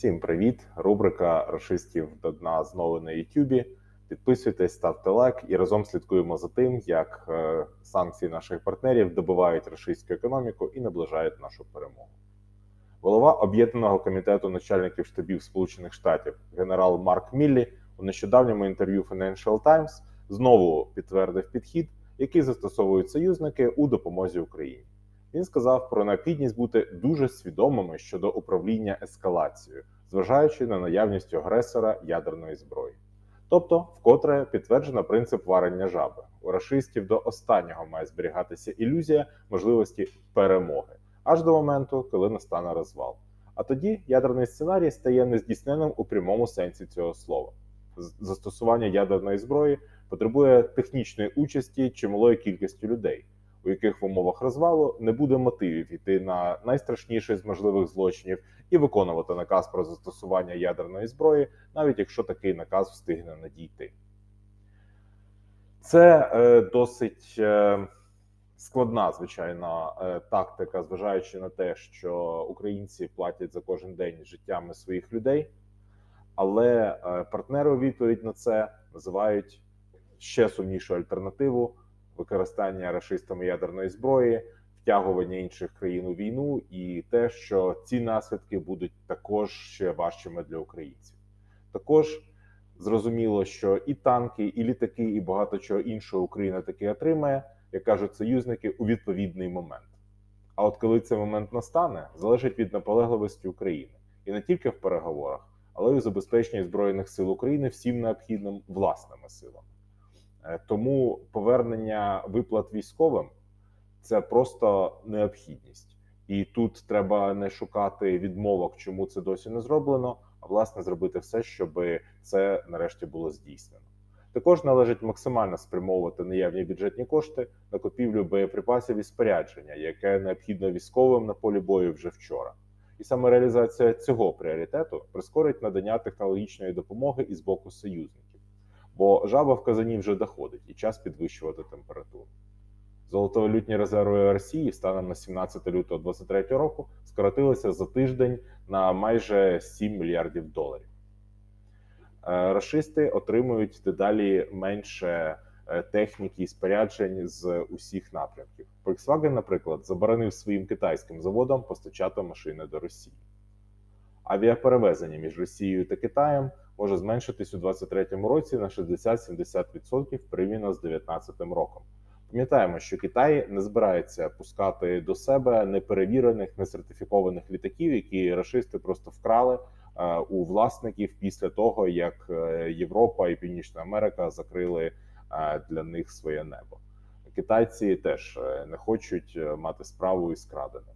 Всім привіт! Рубрика Рашистів до дна знову на Ютубі. Підписуйтесь, ставте лайк і разом слідкуємо за тим, як е, санкції наших партнерів добивають рашистську економіку і наближають нашу перемогу. Голова об'єднаного комітету начальників штабів Сполучених Штатів генерал Марк Міллі у нещодавньому інтерв'ю Financial Times знову підтвердив підхід, який застосовують союзники у допомозі Україні. Він сказав про необхідність бути дуже свідомими щодо управління ескалацією, зважаючи на наявність агресора ядерної зброї. Тобто, вкотре підтверджено принцип варення жаби. У рашистів до останнього має зберігатися ілюзія можливості перемоги, аж до моменту, коли настане розвал. А тоді ядерний сценарій стає нездійсненним у прямому сенсі цього слова. Застосування ядерної зброї потребує технічної участі чималої кількості людей, у яких в умовах розвалу не буде мотивів йти на найстрашніший з можливих злочинів і виконувати наказ про застосування ядерної зброї, навіть якщо такий наказ встигне надійти. Це е, досить е, складна, звичайно, е, тактика, зважаючи на те, що українці платять за кожен день життями своїх людей. Але е, партнери у відповідь на це називають ще сумнішу альтернативу використання рашистами ядерної зброї, втягування інших країн у війну, і те, що ці наслідки будуть також ще важчими для українців. Також зрозуміло, що і танки, і літаки, і багато чого іншого Україна таки отримає, як кажуть союзники, у відповідний момент. А от коли цей момент настане, залежить від наполегливості України і не тільки в переговорах, але й у забезпеченні збройних сил України всім необхідним власними силами. Е, Тому повернення виплат військовим це просто необхідність. І тут треба не шукати відмовок, чому це досі не зроблено, а власне зробити все, щоб це нарешті було здійснено. Також належить максимально спрямовувати наявні бюджетні кошти на купівлю боєприпасів і спорядження, яке необхідно військовим на полі бою вже вчора. І саме реалізація цього пріоритету прискорить надання технологічної допомоги і з боку союзників, бо жаба в казані вже доходить і час підвищувати температуру. Золотовалютні резерви Росії станом на 17 лютого 2023 року скоротилися за тиждень на майже 7 мільярдів доларів. Е, Рашисти отримують дедалі менше е, техніки і споряджень з усіх напрямків. Volkswagen, наприклад, заборонив своїм китайським заводам постачати машини до Росії. Авіаперевезення між Росією та Китаєм може зменшитись у 2023 році на 60-70% порівняно з 2019 роком. Пам'ятаємо, що Китай не збирається пускати до себе неперевірених, несертифікованих літаків, які рашисти просто вкрали е, у власників після того, як е, Європа і Північна Америка закрили е, для них своє небо. Китайці теж не хочуть мати справу із краденим.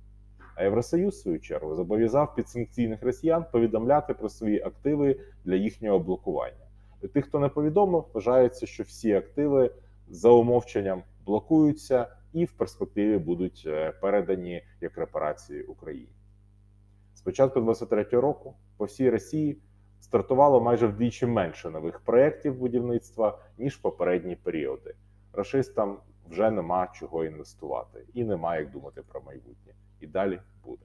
А Євросоюз, в свою чергу, зобов'язав підсанкційних росіян повідомляти про свої активи для їхнього блокування. Тих, хто не повідомив, вважається, що всі активи за умовченням блокуються і в перспективі будуть е, передані як репарації Україні. З початку 2023 року по всій Росії стартувало майже вдвічі менше нових проєктів будівництва ніж попередні періоди. Рашистам вже нема чого інвестувати і нема як думати про майбутнє. І далі буде.